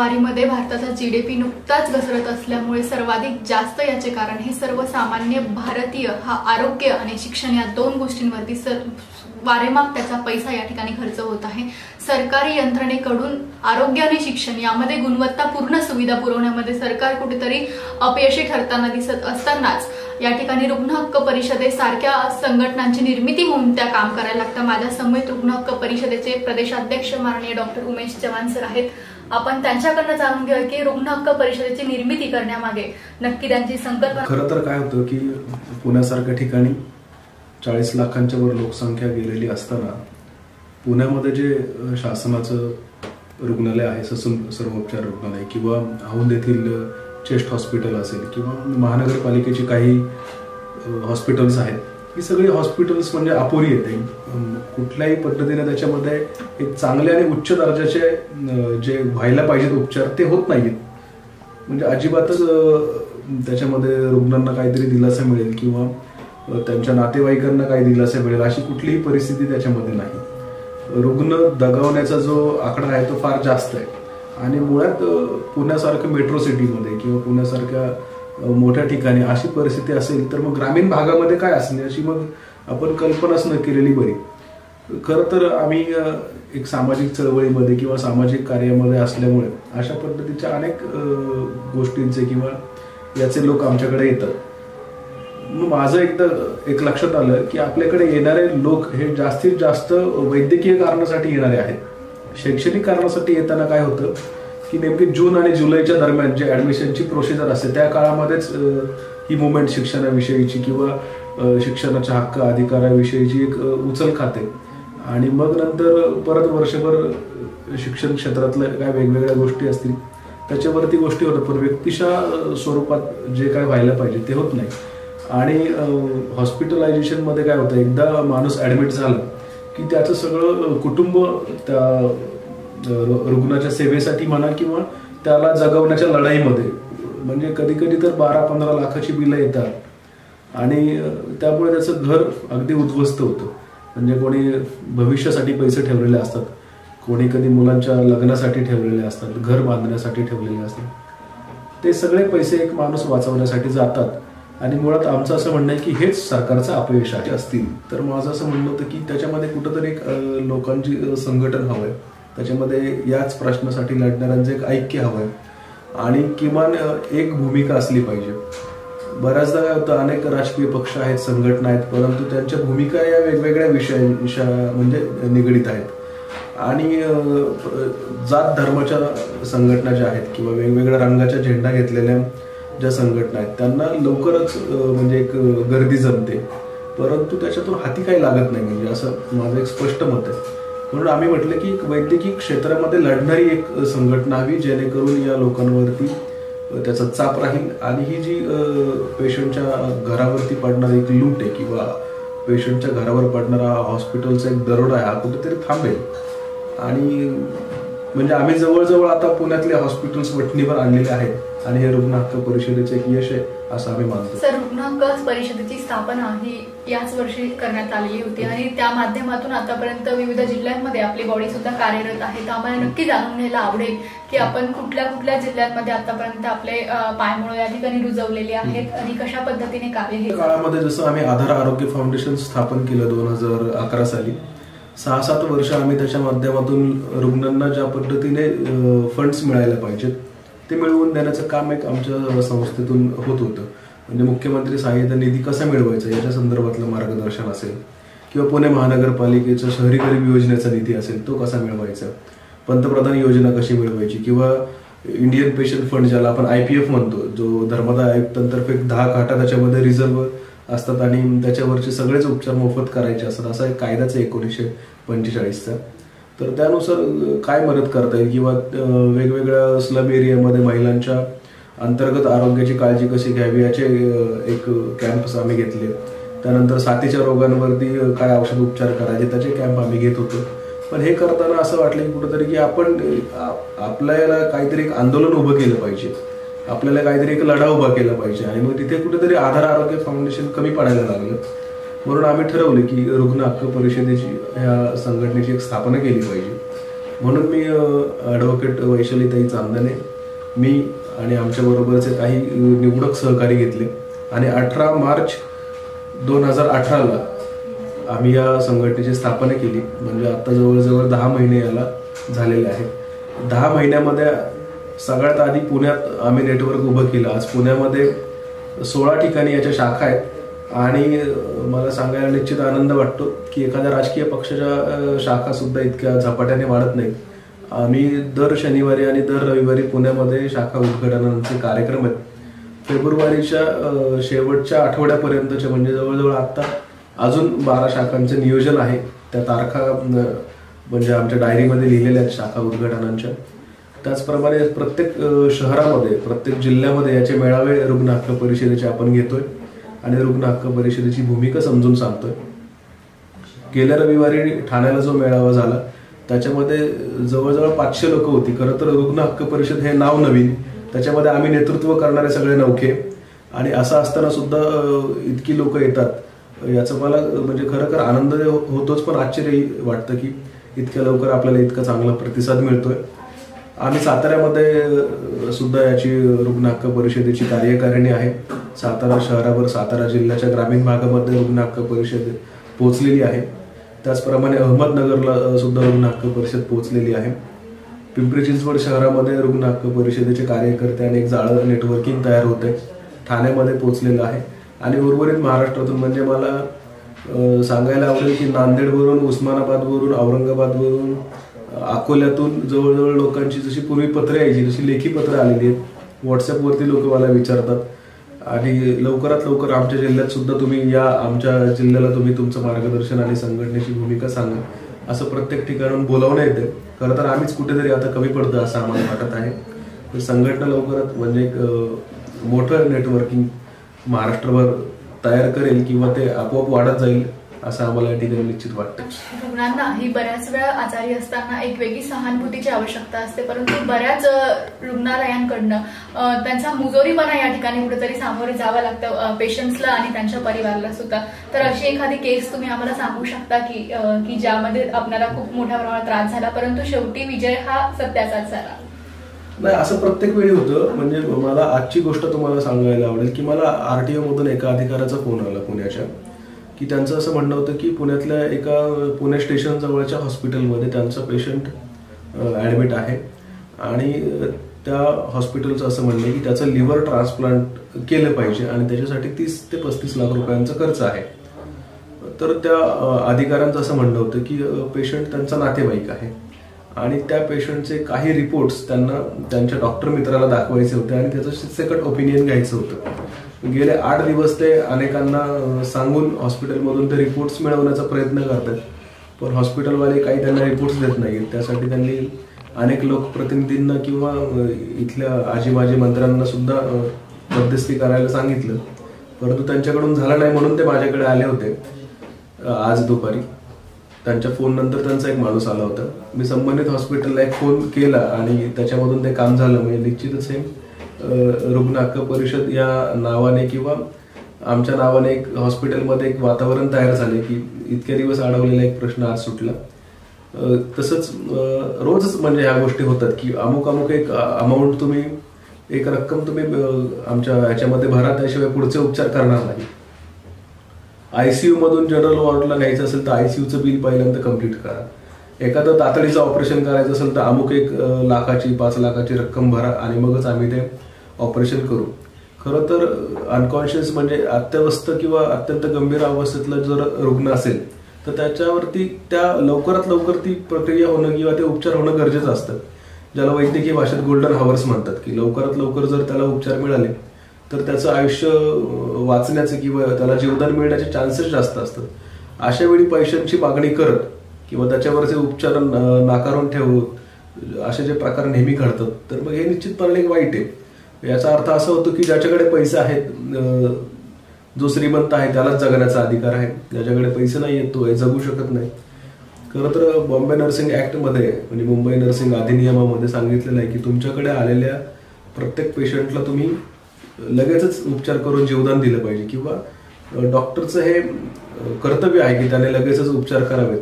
क्रमवारीमध्ये भारताचा G D P नुकताच घसरत असल्यामुळे सर्वाधिक जास्त याचे कारण हे सर्वसामान्य भारतीय हा आरोग्य आणि शिक्षण या दोन गोष्टींवरती सर वारेमाप त्याचा पैसा या ठिकाणी खर्च होत आहे. सरकारी यंत्रणेकडून आरोग्य आणि शिक्षण यामध्ये गुणवत्तापूर्ण सुविधा पुरवण्यामध्ये सरकार कुठेतरी अपयशी ठरताना दिसत असतानाच या ठिकाणी रुग्ण हक्क परिषदेसारख्या संघटनांची निर्मिती होऊन त्या काम करायला लागतं माझ्या समवेत रुग्ण हक्क परिषदेचे प्रदेशाध्यक्ष माननीय डॉक्टर उमेश चव्हाण सर आहेत. आपण त्यांच्याकडनं जाणून घेऊया की रुग्ण हक्क परिषदेची निर्मिती करण्यामागे नक्की त्यांची संकल्पना खरं तर काय होतं की पुण्यासारख्या ठिकाणी चाळीस लाखांच्या वर लोकसंख्या गेलेली असताना पुण्यामध्ये जे शासनाचं रुग्णालय आहे ससून सर्वोपचार रुग्णालय किंवा औंध येथील चेस्ट हॉस्पिटल असेल किंवा महानगरपालिकेची काही हॉस्पिटल्स आहेत ही सगळी हॉस्पिटल्स म्हणजे अपुरी येते कुठल्याही पद्धतीने त्याच्यामध्ये एक चांगले आणि उच्च दर्जाचे जे व्हायला पाहिजेत उपचार ते होत नाहीत. म्हणजे अजिबातच त्याच्यामध्ये रुग्णांना काहीतरी दिलासा मिळेल किंवा त्यांच्या नातेवाईकांना काही दिलासा मिळेल अशी कुठलीही परिस्थिती त्याच्यामध्ये नाही. रुग्ण दगावण्याचा जो आकडा आहे तो फार जास्त आहे. आणि मुळात पुण्यासारखं मेट्रो सिटीमध्ये किंवा पुण्यासारख्या मोठ्या ठिकाणी अशी परिस्थिती असेल तर मग ग्रामीण भागामध्ये काय असणे अशी मग आपण कल्पनाच न केलेली बरी. खरं तर आम्ही एक सामाजिक चळवळीमध्ये किंवा सामाजिक कार्यामध्ये असल्यामुळे अशा पद्धतीच्या अनेक गोष्टींचे किंवा याचे लोक आमच्याकडे येतात. मग माझं एकदा एक लक्षात आलं की आपल्याकडे येणारे लोक हे जास्तीत जास्त वैद्यकीय कारणासाठी येणारे आहेत. शैक्षणिक कारणासाठी येताना काय होतं? की नेमकी जून आणि जुलैच्या दरम्यान जे ऍडमिशनची प्रोसिजर असते त्या काळामध्येच ही मुवमेंट शिक्षणाविषयीची किंवा शिक्षणाच्या हक्क अधिकाराविषयीची एक उचल खाते. आणि मग नंतर परत वर्षभर शिक्षण क्षेत्रातल्या काय वेगवेगळ्या गोष्टी असतील त्याच्यावरती गोष्टी होतात पण व्यक्तिशा स्वरूपात जे काय व्हायला पाहिजे ते होत नाही. आणि हॉस्पिटलायझेशनमध्ये काय होतं एकदा माणूस ॲडमिट झाला की त्याचं सगळं कुटुंब त्या रुग्णाच्या सेवेसाठी म्हणा किंवा त्याला जगवण्याच्या लढाईमध्ये. म्हणजे कधी कधी तर बारा पंधरा लाखाची बिलं येतात. आणि त्यामुळे त्याचं घर अगदी उद्ध्वस्त होतं. म्हणजे कोणी भविष्यासाठी पैसे ठेवलेले असतात. कोणी कधी मुलांच्या लग्नासाठी ठेवलेले असतात. घर बांधण्यासाठी ठेवलेले असतात. ते सगळे पैसे एक माणूस वाचवण्यासाठी जातात. आणि मुळात आमचं असं म्हणणं आहे की हेच सरकारचं अपयश आहे. असतील. तर माझं असं म्हणणं होतं की त्याच्यामध्ये कुठंतरी एक लोकांची संघटन हवंय. त्याच्यामध्ये याच प्रश्नासाठी लढणाऱ्यांचं एक ऐक्य हवं आहे आणि किमान एक भूमिका असली पाहिजे. बऱ्याचदा काय होतं अनेक राजकीय पक्ष आहेत संघटना आहेत परंतु त्यांच्या भूमिका या वेगवेगळ्या विषयांशा म्हणजे निगडीत आहेत. आणि जात धर्माच्या संघटना ज्या आहेत किंवा वेगवेगळ्या रंगाच्या झेंडा घेतलेल्या ज्या संघटना आहेत त्यांना लवकरच म्हणजे एक गर्दी जमते. परंतु त्याच्यातून हाती काही लागत नाही म्हणजे असं माझं एक स्पष्ट मत आहे. म्हणून आम्ही म्हटलं की वैद्यकीय क्षेत्रामध्ये लढणारी एक संघटना हवी जेणेकरून या लोकांवरती त्याचा चाप राहील. आणि ही जी पेशंटच्या घरावरती पडणारी एक लूट आहे किंवा पेशंटच्या घरावर पडणारा हॉस्पिटलचा एक दरोडा आहे हा कुठेतरी थांबेल. आणि म्हणजे आम्ही जवळजवळ आता पुण्यातले हॉस्पिटल्स वठणीवर आणलेले आहेत. आणि हे रुग्ण हक्क परिषदेचे एक यश आहे असं आम्ही मानतो. सर रुग्ण हक्क परिषदेची स्थापना ही याच वर्षी करण्यात आलेली होती. आणि त्या माध्यमातून आतापर्यंत विविध जिल्ह्यांमध्ये आपली बॉडी सुद्धा कार्यरत आहे. तर आम्हाला नक्की जाणून घ्यायला आवडेल की आपण कुठल्या कुठल्या जिल्ह्यांमध्ये आतापर्यंत आपले पायमुळे या ठिकाणी रुजवलेले आहेत आणि कशा पद्धतीने कार्य हे काळामध्ये जसं आम्ही आधार आरोग्य फाउंडेशन स्थापन केलं दोन हजार अकरा साली सहा सात वर्ष आम्ही त्याच्या माध्यमातून रुग्णांना ज्या पद्धतीने फंड्स मिळायला पाहिजेत ते मिळवून देण्याचं काम एक आमच्या संस्थेतून होत होतं. म्हणजे मुख्यमंत्री सहाय्यता निधी कसा मिळवायचा याच्या संदर्भातलं मार्गदर्शन असेल किंवा पुणे महानगरपालिकेचा शहरी गरीब योजनेचा निधी असेल तो कसा मिळवायचा? पंतप्रधान योजना कशी मिळवायची? किंवा इंडियन पेशंट फंड ज्याला आपण आय पी एफ म्हणतो जो धर्मदाय आयुक्तांतर्फे दहा खाटा त्याच्यामध्ये रिझर्व्ह असतात आणि त्याच्यावरचे सगळेच उपचार मोफत करायचे असतात. असा एक कायदाच आहे एकोणीसशे पंचेचाळीसचा. तर त्यानुसार काय मदत करता येईल? किंवा वेगवेगळ्या स्लम एरियामध्ये महिलांच्या अंतर्गत आरोग्याची काळजी कशी घ्यावी याचे एक कॅम्प्स आम्ही घेतले. त्यानंतर साथीच्या रोगांवरती काय औषध उपचार करायचे त्याचे कॅम्प आम्ही घेत होतो. पण हे करताना असं वाटलं की कुठंतरी की आपण आपल्याला काहीतरी एक आंदोलन उभं केलं पाहिजे. आपल्याला काहीतरी एक लढा उभा केला पाहिजे. आणि मग तिथे कुठेतरी आधार आरोग्य फाउंडेशन कमी पडायला लागलं. म्हणून आम्ही ठरवलं की रुग्ण हक्क परिषदेची या संघटनेची एक स्थापना केली पाहिजे. म्हणून मी ॲडव्होकेट वैशालीताई चांदने मी आणि आमच्याबरोबरचे काही निवडक सहकारी घेतले. आणि अठरा मार्च दोन हजार अठराला आम्ही या संघटनेची स्थापना केली. म्हणजे आता जवळजवळ दहा महिने याला झालेले आहेत दहा महिन्यामध्ये सगळ्यात आधी पुण्यात आम्ही नेटवर्क उभं केलं. आज पुण्यामध्ये सोळा ठिकाणी याच्या शाखा आहेत. आणि मला सांगायला निश्चित आनंद वाटतो की एखाद्या राजकीय पक्षाच्या शाखा सुद्धा इतक्या झपाट्याने वाढत नाही आम्ही दर शनिवारी आणि दर रविवारी पुण्यामध्ये शाखा उद्घाटनाचे कार्यक्रम आहेत. फेब्रुवारीच्या शेवटच्या आठवड्यापर्यंतचे म्हणजे जवळजवळ आत्ता अजून बारा शाखांचं नियोजन आहे. त्या तारखा म्हणजे आमच्या डायरीमध्ये लिहिलेल्या आहेत शाखा उद्घाटनांच्या. त्याचप्रमाणे प्रत्येक शहरामध्ये प्रत्येक जिल्ह्यामध्ये याचे मेळावे रुग्ण हक्क परिषदेचे आपण घेतोय आणि रुग्ण हक्क परिषदेची भूमिका समजून सांगतोय. गेल्या रविवारी ठाण्याला जो मेळावा झाला त्याच्यामध्ये जवळजवळ पाचशे लोक होती. खरं तर रुग्ण हक्क परिषद हे नाव नवीन. त्याच्यामध्ये आम्ही नेतृत्व करणारे सगळे नौखे. आणि असं असताना सुद्धा इतकी लोक येतात. याचं मला म्हणजे खरं खर आनंद होतोच पण आश्चर्यही वाटतं की इतक्या लवकर आपल्याला इतका चांगला प्रतिसाद मिळतोय. आम्ही साताऱ्यामध्ये सुद्धा याची रुग्ण हक्क परिषदेची कार्यकारिणी आहे. सातारा शहरावर सातारा जिल्ह्याच्या ग्रामीण भागामध्ये रुग्ण हक्क परिषद पोहोचलेली आहे. त्याचप्रमाणे अहमदनगरला सुद्धा रुग्ण हक्क परिषद पोहोचलेली आहे. पिंपरी चिंचवड शहरामध्ये रुग्ण हक्क परिषदेचे कार्यकर्ते आणि एक जाळं नेटवर्किंग तयार होते. ठाण्यामध्ये पोहोचलेलं आहे. आणि उर्वरित महाराष्ट्रातून म्हणजे मला सांगायला आवडेल की नांदेडवरून उस्मानाबादवरून औरंगाबादवरून अकोल्यातून जवळजवळ लोकांची जशी पूर्वी पत्रे यायची जशी लेखी पत्र आलेली आहेत. व्हॉट्सअपवरती लोक मला विचारतात. आणि लवकरात लवकर आमच्या जिल्ह्यात सुद्धा तुम्ही या आमच्या जिल्ह्याला तुम्ही तुमचं मार्गदर्शन आणि संघटनेची भूमिका सांगा. असं प्रत्येक ठिकाणून बोलावणं येतं. खरं तर आम्हीच कुठेतरी आता कमी पडतो असं आम्हाला वाटत आहे. संघटना लवकरात म्हणजे एक मोठं नेटवर्किंग महाराष्ट्रभर तयार करेल किंवा ते आपोआप वाढत जाईल. असं आम्हाला या ठिकाणी निश्चित वाटतं. रुग्णांना ही बऱ्याच वेळा आजारी असताना एक वेगळी सहानुभूतीची आवश्यकता असते परंतु बऱ्याच रुग्णालयांकडनं त्यांचा मुजोरीपणा या ठिकाणी कुठेतरी सामोरे जावं लागतं पेशंट्सला आणि त्यांच्या परिवाराला सुद्धा. तर अशी एखादी केस तुम्ही आम्हाला सांगू शकता की की ज्यामध्ये आपल्याला खूप मोठ्या प्रमाणात त्रास झाला परंतु शेवटी विजय हा सत्याचाच झाला? नाही असं प्रत्येक वेळी होतं. म्हणजे मला आजची गोष्ट तुम्हाला सांगायला आवडेल की मला आरटीओ मधून एका अधिकाऱ्याचा फोन आला पुण्याच्या. की त्यांचं असं म्हणणं होतं की पुण्यातल्या एका पुणे स्टेशन जवळच्या हॉस्पिटलमध्ये त्यांचा पेशंट ॲडमिट आहे. आणि त्या हॉस्पिटलचं असं म्हणणं आहे की त्याचं लिव्हर ट्रान्सप्लांट केलं पाहिजे आणि त्याच्यासाठी तीस ते पस्तीस लाख रुपयांचा खर्च आहे. तर त्या अधिकाऱ्यांचं असं म्हणणं होतं की पेशंट त्यांचा नातेवाईक आहे. आणि त्या पेशंटचे काही रिपोर्ट्स त्यांना त्यांच्या डॉक्टर मित्राला दाखवायचे होते आणि त्याचं सेकंड ओपिनियन घ्यायचं होतं. गेले आठ दिवस ते अनेकांना सांगून हॉस्पिटलमधून ते रिपोर्ट्स मिळवण्याचा प्रयत्न करतात. पण हॉस्पिटलवाले काही त्यांना रिपोर्ट्स देत नाहीत. त्यासाठी त्यांनी अनेक लोकप्रतिनिधींना किंवा इथल्या आजी माजी मंत्र्यांना सुद्धा मध्यस्थी करायला सांगितलं. परंतु त्यांच्याकडून झालं नाही म्हणून ते माझ्याकडे आले होते आज दुपारी. त्यांच्या फोन नंतर त्यांचा एक माणूस आला होता. मी संबंधित हॉस्पिटलला एक फोन केला आणि त्याच्यामधून ते काम झालं. म्हणजे निश्चितच हे रुग्ण हक्क परिषद या नावाने किंवा आमच्या नावाने एक हॉस्पिटलमध्ये एक वातावरण तयार झाले की इतक्या दिवस अडवलेला एक प्रश्न आज सुटला. तसंच रोजच म्हणजे ह्या गोष्टी होतात की अमुक अमुक एक अमाऊंट तुम्ही एक रक्कम तुम्ही आमच्या ह्याच्यामध्ये भरा त्याशिवाय पुढचे उपचार करणार नाही. आयसीयू मधून जनरल वॉर्डला घ्यायचं असेल तर आयसीयूचं बिल पहिल्यांदा कंप्लीट करा. एखादं तातडीचं ऑपरेशन करायचं असेल तर अमुक एक लाखाची पाच लाखाची रक्कम भरा आणि मगच आम्ही ते ऑपरेशन करू. खरं तर अनकॉन्शियस म्हणजे अत्यवस्थ किंवा अत्यंत गंभीर अवस्थेतलं जर रुग्ण असेल तर त्याच्यावरती त्या लवकरात लवकर ती प्रक्रिया होणं किंवा ते उपचार होणं गरजेचं असतं. ज्याला वैद्यकीय भाषेत गोल्डन हावर्स म्हणतात की लवकरात लवकर जर त्याला उपचार मिळाले तर त्याचं आयुष्य वाचण्याचे किंवा त्याला जीवदान मिळण्याचे चान्सेस जास्त असतात. अशा वेळी पैशांची मागणी करत किंवा त्याच्यावरचे उपचार नाकारून ठेवत असे जे प्रकार नेहमी घडतात तर मग हे निश्चितपणे एक वाईट आहे. याचा अर्थ असा होतो की ज्याच्याकडे पैसे आहेत जो श्रीमंत आहे त्यालाच जगण्याचा अधिकार आहे. ज्याच्याकडे पैसे नाही येत तो जगू शकत नाही. खरं तर बॉम्बे नर्सिंग ऍक्टमध्ये म्हणजे मुंबई नर्सिंग अधिनियमामध्ये सांगितलेलं आहे की तुमच्याकडे आलेल्या प्रत्येक पेशंटला तुम्ही लगेचच उपचार करून जीवदान दिलं पाहिजे किंवा डॉक्टरचं हे कर्तव्य आहे की त्याने लगेचच उपचार करावेत.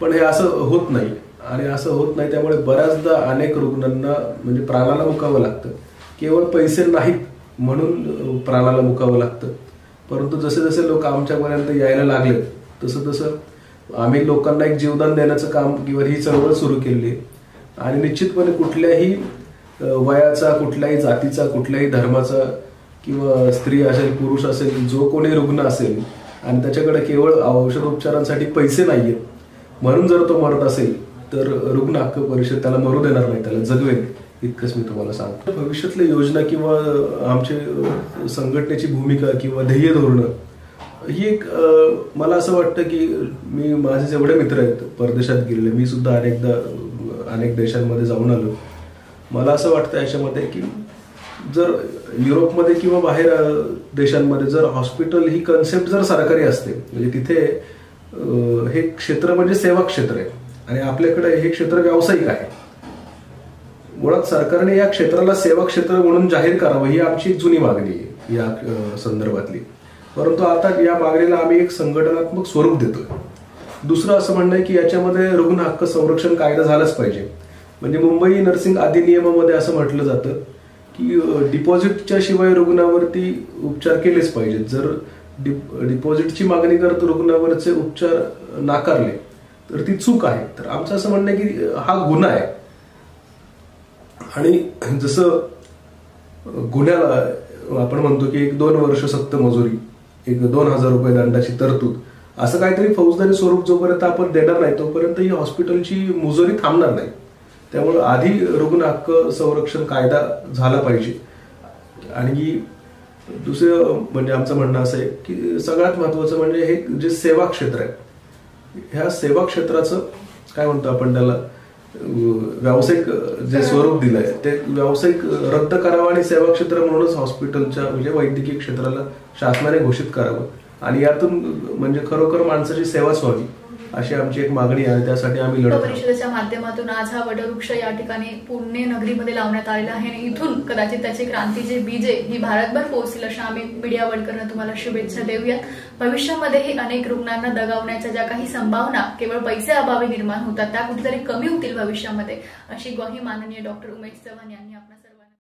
पण हे असं होत नाही. आणि असं होत नाही त्यामुळे बऱ्याचदा अनेक रुग्णांना म्हणजे प्राणाला मुकावं लागतं. केवळ पैसे नाहीत म्हणून प्राणाला मुकावं लागतं. परंतु जसे जसे लोक आमच्यापर्यंत यायला लागले तसं तसं आम्ही लोकांना एक जीवदान देण्याचं काम किंवा ही चळवळ सुरू केली. आहे आणि निश्चितपणे कुठल्याही वयाचा कुठल्याही जातीचा कुठल्याही धर्माचा किंवा स्त्री असेल पुरुष असेल जो कोणी रुग्ण असेल आणि त्याच्याकडे केवळ औषधोपचारांसाठी पैसे नाहीयेत म्हणून जर तो मरत असेल तर रुग्ण हक्क परिषद त्याला मरू देणार नाही त्याला जगवेल. इतकंच मी तुम्हाला सांगतो. भविष्यातल्या योजना किंवा आमचे संघटनेची भूमिका किंवा ध्येय धोरणं ही एक मला असं वाटतं की मी माझे जेवढे मित्र आहेत परदेशात गेलेले मी सुद्धा अनेकदा अनेक देशांमध्ये जाऊन आलो. मला असं वाटतं याच्यामध्ये की जर युरोपमध्ये किंवा बाहेर देशांमध्ये जर हॉस्पिटल ही कन्सेप्ट जर सरकारी असते म्हणजे तिथे हे क्षेत्र म्हणजे सेवा क्षेत्र आहे. आणि आपल्याकडे हे क्षेत्र व्यावसायिक आहे. मुळात सरकारने या क्षेत्राला सेवा क्षेत्र म्हणून जाहीर करावं ही आमची जुनी मागणी आहे या संदर्भातली. परंतु आता या मागणीला आम्ही एक संघटनात्मक स्वरूप देतोय. दुसरं असं म्हणणं आहे की याच्यामध्ये रुग्ण हक्क संरक्षण कायदा झालाच पाहिजे. म्हणजे मुंबई नर्सिंग अधिनियमामध्ये असं म्हटलं जातं की डिपॉझिटच्या शिवाय रुग्णावरती उपचार केलेच पाहिजेत. जर डिपॉझिटची मागणी करत रुग्णावरचे उपचार नाकारले तर ती चूक आहे. तर आमचं असं म्हणणं आहे की हा गुन्हा आहे. आणि जसं गुन्ह्याला आपण म्हणतो की एक दोन वर्ष सक्त मजुरी एक दोन हजार रुपये दंडाची तरतूद असं काहीतरी फौजदारी स्वरूप जोपर्यंत आपण देणार नाही तोपर्यंत ही हॉस्पिटलची मुजोरी थांबणार नाही. त्यामुळे आधी रुग्ण हक्क संरक्षण कायदा झाला पाहिजे. आणि दुसरं म्हणजे आमचं म्हणणं असं आहे की सगळ्यात महत्वाचं म्हणजे हे जे सेवा क्षेत्र आहे ह्या सेवा क्षेत्राचं काय म्हणतो आपण त्याला? व्यावसायिक जे स्वरूप दिलंय ते व्यावसायिक रद्द करावं आणि सेवा क्षेत्र म्हणूनच हॉस्पिटलच्या म्हणजे वैद्यकीय क्षेत्राला शासनाने घोषित करावं. आणि यातून म्हणजे खरोखर माणसाची सेवाच व्हावी. अशी आमची एक मागणी आहे. त्यासाठी आम्ही लढत परिषदेच्या माध्यमातून आज हा वटवृक्ष या ठिकाणी पुणे नगरीमध्ये लावण्यात आलेला आहे आणि इथून कदाचित त्याचे क्रांतीचे बीजे ही भारतभर पोहोचतील अशा आम्ही मीडिया वर्करनं तुम्हाला शुभेच्छा देऊयात भविष्यामध्येही अनेक रुग्णांना दगावण्याच्या ज्या काही संभावना केवळ पैसे अभावी निर्माण होतात त्या कुठेतरी कमी होतील भविष्यामध्ये अशी ग्वाही माननीय डॉक्टर उमेश चव्हाण यांनी आपल्या